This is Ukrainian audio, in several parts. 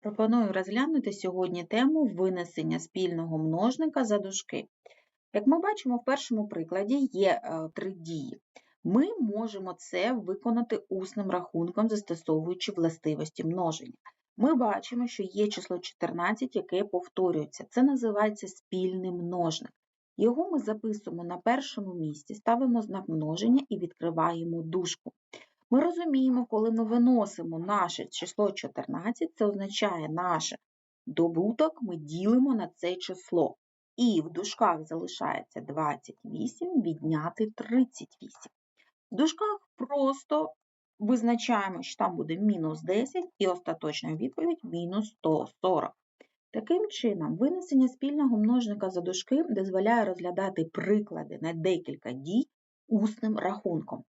Пропоную розглянути сьогодні тему винесення спільного множника за дужки. Як ми бачимо, в першому прикладі є е, три дії. Ми можемо це виконати усним рахунком, застосовуючи властивості множення. Ми бачимо, що є число 14, яке повторюється. Це називається спільний множник. Його ми записуємо на першому місці, ставимо знак множення і відкриваємо дужку. Ми розуміємо, коли ми виносимо наше число 14, це означає наш добуток, ми ділимо на це число. І в дужках залишається 28 відняти 38. В дужках просто визначаємо, що там буде мінус 10 і остаточна відповідь мінус 140. Таким чином, винесення спільного множника за дужки дозволяє розглядати приклади на декілька дій усним рахунком.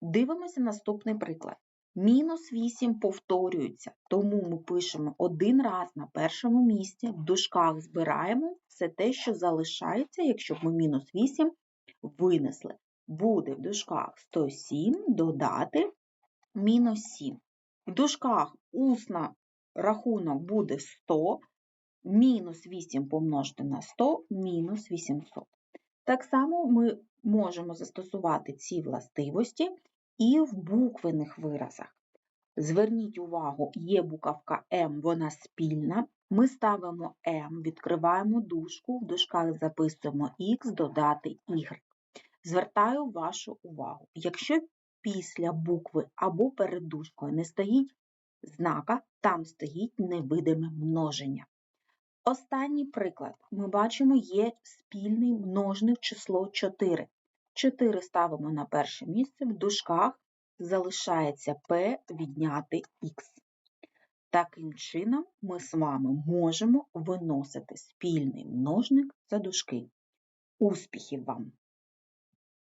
Дивимося наступний приклад. Мінус 8 повторюється, тому ми пишемо один раз на першому місці, в дужках збираємо все те, що залишається, якщо б ми мінус 8 винесли. Буде в дужках 107 додати мінус 7. В дужках усно рахунок буде 100, мінус 8 помножити на 100, мінус 800. Так само ми можемо застосувати ці властивості і в буквених виразах. Зверніть увагу, є буковка М, вона спільна. Ми ставимо М, відкриваємо дужку, в дужках записуємо Х додати Y. Звертаю вашу увагу, якщо після букви або перед дужкою не стоїть знака, там стоїть невидиме множення. Останній приклад. Ми бачимо, є спільний множник число 4. 4 ставимо на перше місце, в дужках залишається P відняти Х. Таким чином, ми з вами можемо виносити спільний множник за дужки. Успіхів вам!